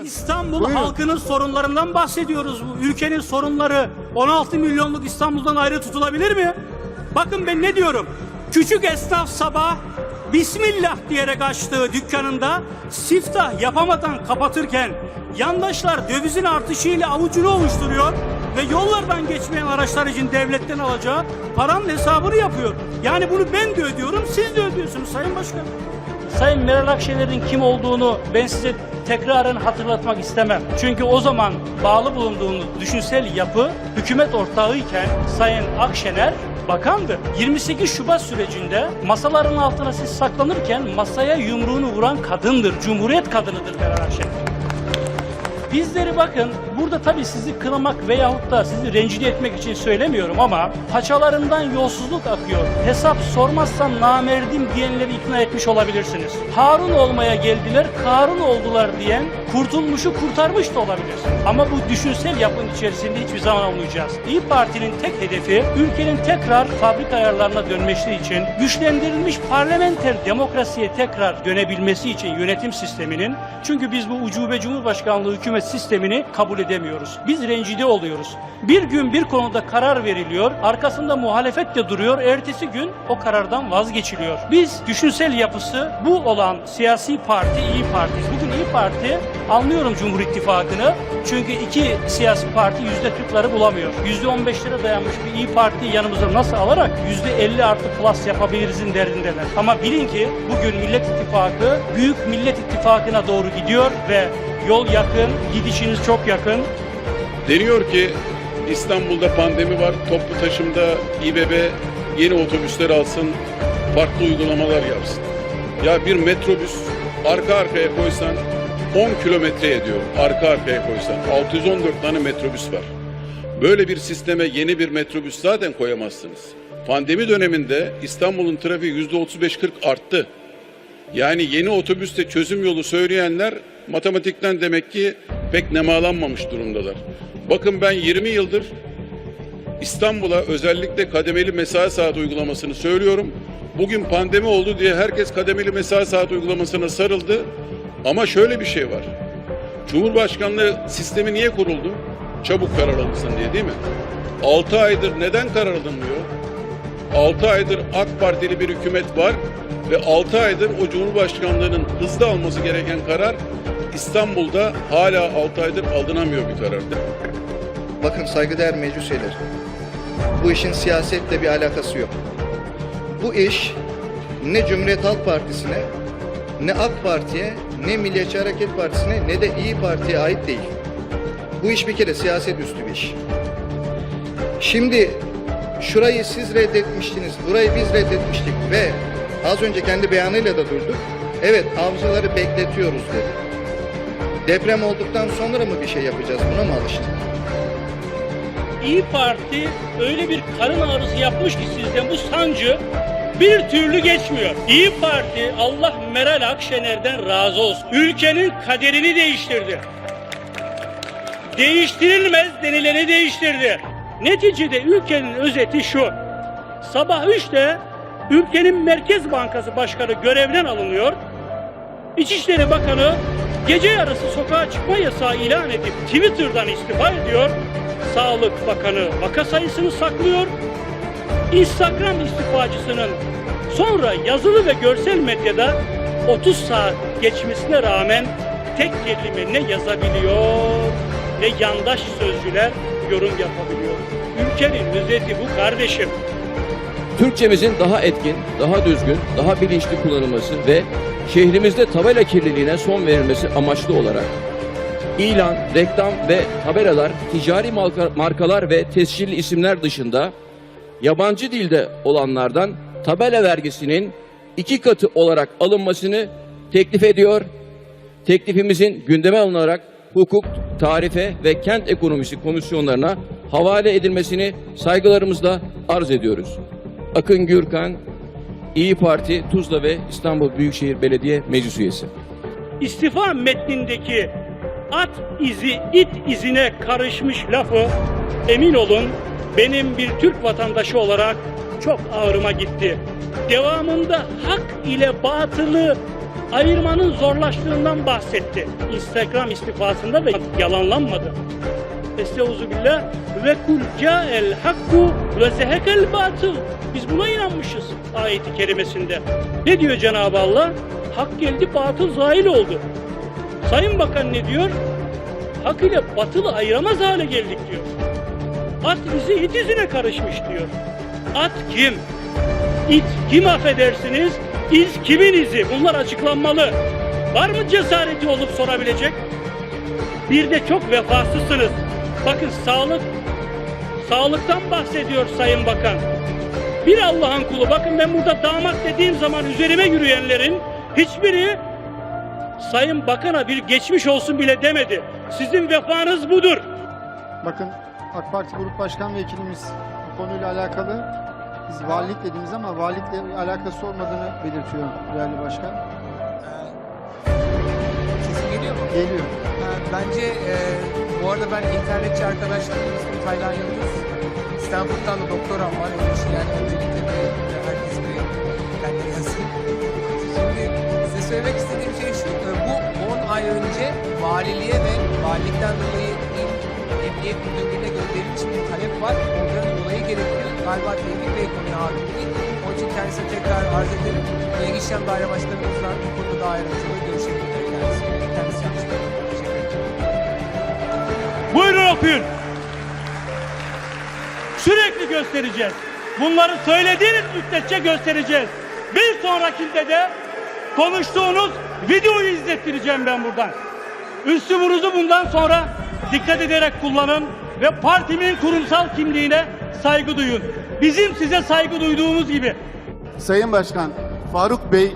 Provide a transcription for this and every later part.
İstanbul Buyurun. halkının sorunlarından bahsediyoruz. Bu ülkenin sorunları 16 milyonluk İstanbul'dan ayrı tutulabilir mi? Bakın ben ne diyorum. Küçük esnaf sabah Bismillah diyerek açtığı dükkanında siftah yapamadan kapatırken yandaşlar dövizin artışıyla avucunu ovuşturuyor ve yollardan geçmeyen araçlar için devletten alacağı paranın hesabını yapıyor. Yani bunu ben de ödüyorum, siz de ödüyorsunuz Sayın Başkan. Sayın Meral Akşener'in kim olduğunu ben size tekraren hatırlatmak istemem. Çünkü o zaman bağlı bulunduğunuz düşünsel yapı hükümet ortağıyken Sayın Akşener bakandı. 28 Şubat sürecinde masaların altına siz saklanırken masaya yumruğunu vuran kadındır. Cumhuriyet kadınıdır Meral Akşener. Bizleri bakın burada tabii sizi kınamak veyahut da sizi rencide etmek için söylemiyorum ama paçalarından yolsuzluk akıyor. Hesap sormazsan namerdim diyenleri ikna etmiş olabilirsiniz. Harun olmaya geldiler, Karun oldular diyen kurtulmuşu kurtarmış da olabilir. Ama bu düşünsel yapın içerisinde hiçbir zaman olmayacağız. İyi Parti'nin tek hedefi ülkenin tekrar fabrika ayarlarına dönmesi için güçlendirilmiş parlamenter demokrasiye tekrar dönebilmesi için yönetim sisteminin çünkü biz bu ucube Cumhurbaşkanlığı hükümet sistemini kabul edemiyoruz. Biz rencide oluyoruz. Bir gün bir konuda karar veriliyor, arkasında muhalefet de duruyor, ertesi gün o karardan vazgeçiliyor. Biz düşünsel yapısı bu olan siyasi parti İyi Parti. Bugün İyi Parti anlıyorum Cumhur İttifakı'nı çünkü iki siyasi parti yüzde kırkları bulamıyor. Yüzde on beşlere dayanmış bir İyi Parti yanımıza nasıl alarak yüzde elli artı plus yapabilirizin derdindeler. Ama bilin ki bugün Millet İttifakı Büyük Millet İttifakı'na doğru gidiyor ve yol yakın, gidişiniz çok yakın. Deniyor ki İstanbul'da pandemi var. Toplu taşımda İBB yeni otobüsler alsın, farklı uygulamalar yapsın. Ya bir metrobüs arka arkaya koysan 10 kilometre ediyor. Arka arkaya koysan 614 tane metrobüs var. Böyle bir sisteme yeni bir metrobüs zaten koyamazsınız. Pandemi döneminde İstanbul'un trafiği yüzde 35-40 arttı. Yani yeni otobüste çözüm yolu söyleyenler matematikten demek ki pek nemalanmamış durumdalar. Bakın ben 20 yıldır İstanbul'a özellikle kademeli mesai saat uygulamasını söylüyorum. Bugün pandemi oldu diye herkes kademeli mesai saat uygulamasına sarıldı. Ama şöyle bir şey var. Cumhurbaşkanlığı sistemi niye kuruldu? Çabuk karar alınsın diye değil mi? 6 aydır neden karar alınmıyor? 6 aydır AK Partili bir hükümet var ve 6 aydır o Cumhurbaşkanlığının hızlı alması gereken karar İstanbul'da hala 6 aydır alınamıyor bir karar. Bakın saygıdeğer meclis üyeleri. Bu işin siyasetle bir alakası yok. Bu iş ne Cumhuriyet Halk Partisi'ne, ne AK Parti'ye, ne Milliyetçi Hareket Partisi'ne, ne de İyi Parti'ye ait değil. Bu iş bir kere siyaset üstü bir iş. Şimdi şurayı siz reddetmiştiniz, burayı biz reddetmiştik ve az önce kendi beyanıyla da durduk. Evet avcıları bekletiyoruz dedi. Deprem olduktan sonra mı bir şey yapacağız? Buna mı alıştık? İyi Parti öyle bir karın ağrısı yapmış ki sizden bu sancı bir türlü geçmiyor. İyi Parti Allah Meral Akşener'den razı olsun. Ülkenin kaderini değiştirdi. Değiştirilmez denileni değiştirdi. Neticede ülkenin özeti şu. Sabah 3'te ülkenin Merkez Bankası Başkanı görevden alınıyor. İçişleri Bakanı gece yarısı sokağa çıkma yasağı ilan edip Twitter'dan istifa ediyor. Sağlık Bakanı vaka sayısını saklıyor. Instagram istifacısının sonra yazılı ve görsel medyada 30 saat geçmesine rağmen tek kelime ne yazabiliyor ne yandaş sözcüler yorum yapabiliyor. Ülkenin özeti bu kardeşim. Türkçemizin daha etkin, daha düzgün, daha bilinçli kullanılması ve şehrimizde tabela kirliliğine son verilmesi amaçlı olarak ilan, reklam ve tabelalar ticari marka- markalar ve tescilli isimler dışında yabancı dilde olanlardan tabela vergisinin iki katı olarak alınmasını teklif ediyor. Teklifimizin gündeme alınarak hukuk, tarife ve kent ekonomisi komisyonlarına havale edilmesini saygılarımızla arz ediyoruz. Akın Gürkan, İyi Parti, Tuzla ve İstanbul Büyükşehir Belediye Meclis Üyesi. istifa metnindeki at izi it izine karışmış lafı emin olun benim bir Türk vatandaşı olarak çok ağrıma gitti. Devamında hak ile batılı ayırmanın zorlaştığından bahsetti. Instagram istifasında da yalanlanmadı. Estaizu billah ve kul ca'el hakku ve zehekel batıl. Biz buna inanmışız ayeti kerimesinde. Ne diyor Cenab-ı Allah? Hak geldi batıl zahil oldu. Sayın Bakan ne diyor? Hak ile batılı ayıramaz hale geldik diyor. At bizi it karışmış diyor. At kim? İt kim affedersiniz? İz kimin izi? Bunlar açıklanmalı. Var mı cesareti olup sorabilecek? Bir de çok vefasızsınız. Bakın sağlık, sağlıktan bahsediyor Sayın Bakan. Bir Allah'ın kulu. Bakın ben burada damat dediğim zaman üzerime yürüyenlerin hiçbiri Sayın Bakan'a bir geçmiş olsun bile demedi. Sizin vefanız budur. Bakın AK Parti Grup Başkan Vekilimiz bu konuyla alakalı biz valilik dediğimiz ama valilikle alakası olmadığını belirtiyor değerli başkan. Sesim geliyor mu? Geliyor. Ha, Bence e, bu arada ben internetçi arkadaşlarımın ismi Taylan Yıldız. Da doktoram var. Yani öncelikle bir e, herkes bir kendine yazsın. Şimdi size söylemek istediğim şey şu. e, Bu 10 ay önce valiliğe ve valilikten dolayı emniyet müdürlüğüne gönderilmiş bir talep var. Onların dolayı gerekiyor. Galiba Tevfik Bey konuya hakim değil. Onun için kendisine tekrar arz ederim. İlgi İşlem Daire Başkanımızla bu konuda daha ayrıntılı görüşebilir kendisi. Kendisi ederim. Buyurun okuyun. Sürekli göstereceğiz. Bunları söylediğiniz müddetçe göstereceğiz. Bir sonrakinde de konuştuğunuz videoyu izlettireceğim ben buradan. Üslubunuzu bundan sonra dikkat ederek kullanın ve partimin kurumsal kimliğine saygı duyun. Bizim size saygı duyduğumuz gibi Sayın Başkan, Faruk Bey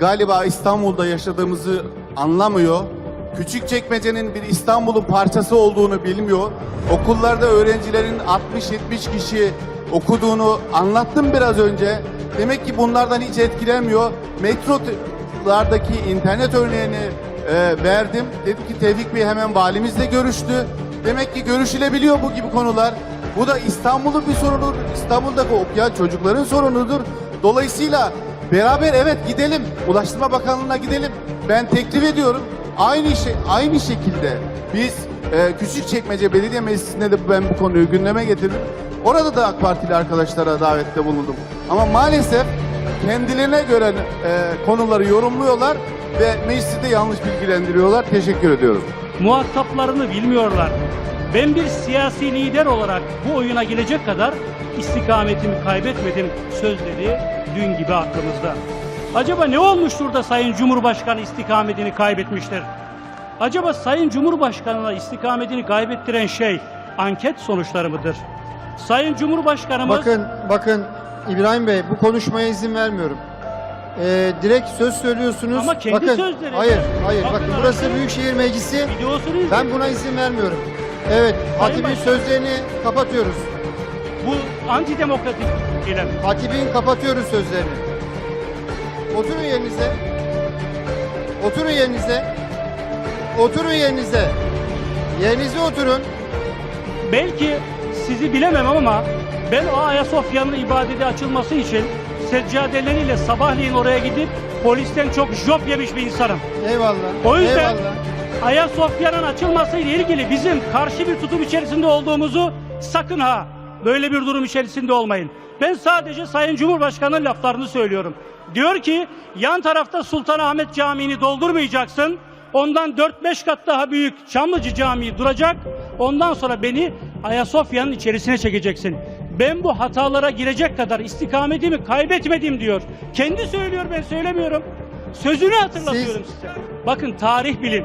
galiba İstanbul'da yaşadığımızı anlamıyor. Küçükçekmece'nin bir İstanbul'un parçası olduğunu bilmiyor. Okullarda öğrencilerin 60-70 kişi okuduğunu anlattım biraz önce. Demek ki bunlardan hiç etkilenmiyor. Metrolardaki internet örneğini e, verdim. Dedim ki Tevfik Bey hemen valimizle görüştü. Demek ki görüşülebiliyor bu gibi konular. Bu da İstanbul'un bir sorunudur. İstanbul'daki okuyan çocukların sorunudur. Dolayısıyla beraber evet gidelim. Ulaştırma Bakanlığı'na gidelim. Ben teklif ediyorum. Aynı şey aynı şekilde biz e, Küçükçekmece Belediye Meclisi'nde de ben bu konuyu gündeme getirdim. Orada da AK Partili arkadaşlara davette bulundum. Ama maalesef kendilerine göre e, konuları yorumluyorlar ve meclisi de yanlış bilgilendiriyorlar. Teşekkür ediyorum. muhataplarını bilmiyorlar. Ben bir siyasi lider olarak bu oyuna gelecek kadar istikametimi kaybetmedim sözleri dün gibi aklımızda. Acaba ne olmuştur da Sayın Cumhurbaşkanı istikametini kaybetmiştir? Acaba Sayın Cumhurbaşkanı'na istikametini kaybettiren şey anket sonuçları mıdır? Sayın Cumhurbaşkanımız Bakın bakın İbrahim Bey bu konuşmaya izin vermiyorum. Ee, direkt söz söylüyorsunuz. Ama kendi bakın, sözleri. Hayır, hayır. Bakın Bakın, burası Büyükşehir Meclisi. Ben buna izin vermiyorum. Evet, hatibin Başkan. sözlerini kapatıyoruz. Bu antidemokratik eylem. Hatibin kapatıyoruz sözlerini. Oturun yerinize. Oturun yerinize. Oturun yerinize. Yerinize oturun. Belki sizi bilemem ama ben o Ayasofya'nın ibadete açılması için seccadeleriyle sabahleyin oraya gidip polisten çok job yemiş bir insanım. Eyvallah. O yüzden Eyvallah. Ayasofya'nın açılması ile ilgili bizim karşı bir tutum içerisinde olduğumuzu sakın ha böyle bir durum içerisinde olmayın. Ben sadece Sayın Cumhurbaşkanı'nın laflarını söylüyorum. Diyor ki yan tarafta Sultanahmet Camii'ni doldurmayacaksın. Ondan 4-5 kat daha büyük Çamlıcı Camii duracak. Ondan sonra beni Ayasofya'nın içerisine çekeceksin. Ben bu hatalara girecek kadar istikametimi kaybetmedim diyor. Kendi söylüyor ben söylemiyorum. Sözünü hatırlatıyorum size. Bakın tarih bilin.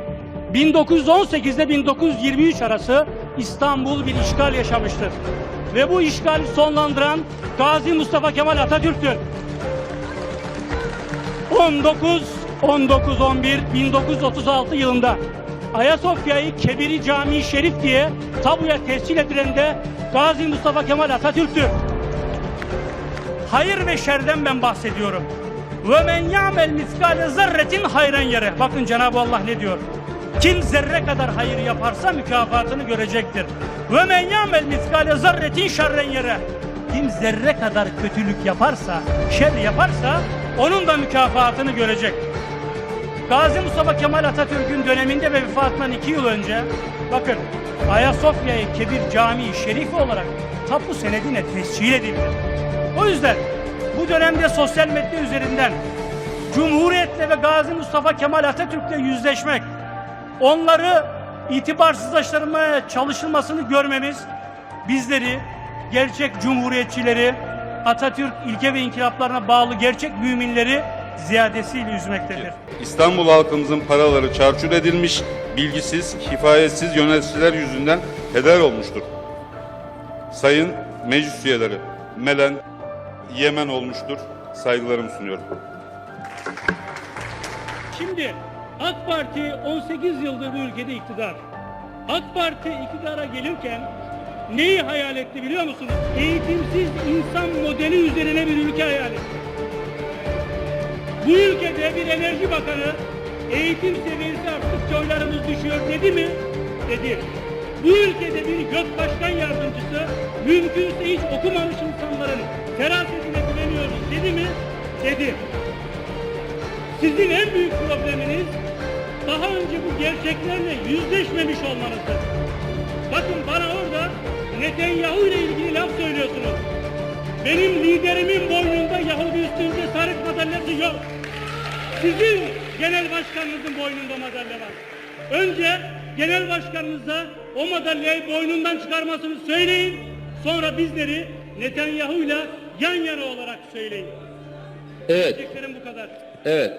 1918 ile 1923 arası İstanbul bir işgal yaşamıştır. Ve bu işgali sonlandıran Gazi Mustafa Kemal Atatürk'tür. 19 19 11 1936 yılında Ayasofya'yı Kebiri Camii Şerif diye tabuya tescil edilen de Gazi Mustafa Kemal Atatürk'tür. Hayır ve şerden ben bahsediyorum. Ve men ya'mel miskale zerretin hayran yere. Bakın Cenab-ı Allah ne diyor? Kim zerre kadar hayır yaparsa mükafatını görecektir. Ve men ya'mel miskale zerretin şerren yere. Kim zerre kadar kötülük yaparsa, şer yaparsa onun da mükafatını görecek. Gazi Mustafa Kemal Atatürk'ün döneminde ve vefatından iki yıl önce bakın Ayasofya'yı Kebir Camii Şerifi olarak tapu senedine tescil edildi. O yüzden bu dönemde sosyal medya üzerinden Cumhuriyet'le ve Gazi Mustafa Kemal Atatürk'le yüzleşmek, onları itibarsızlaştırmaya çalışılmasını görmemiz bizleri, gerçek cumhuriyetçileri, Atatürk ilke ve inkılaplarına bağlı gerçek müminleri ziyadesiyle üzmektedir. İstanbul halkımızın paraları çarçur edilmiş, bilgisiz, kifayetsiz yöneticiler yüzünden heder olmuştur. Sayın meclis üyeleri, Melen, Yemen olmuştur. Saygılarımı sunuyorum. Şimdi AK Parti 18 yıldır bu ülkede iktidar. AK Parti iktidara gelirken neyi hayal etti biliyor musunuz? Eğitimsiz insan modeli üzerine bir ülke hayal etti. Bu ülkede bir enerji bakanı eğitim seviyesi arttıkça oylarımız düşüyor dedi mi? Dedi. Bu ülkede bir gök başkan yardımcısı mümkünse hiç okumamış insanların ferasetine güveniyoruz dedi mi? Dedi. Sizin en büyük probleminiz daha önce bu gerçeklerle yüzleşmemiş olmanızdır. Bakın bana orada Netanyahu ile ilgili laf söylüyorsunuz. Benim liderimin boynunda Yahudi üstünde sarık madalyası yok. Sizin genel başkanınızın boynunda madalya var. Önce genel başkanınıza o madalyayı boynundan çıkarmasını söyleyin. Sonra bizleri Netanyahu ile yan yana olarak söyleyin. Evet, Diyeceklerim bu kadar. evet.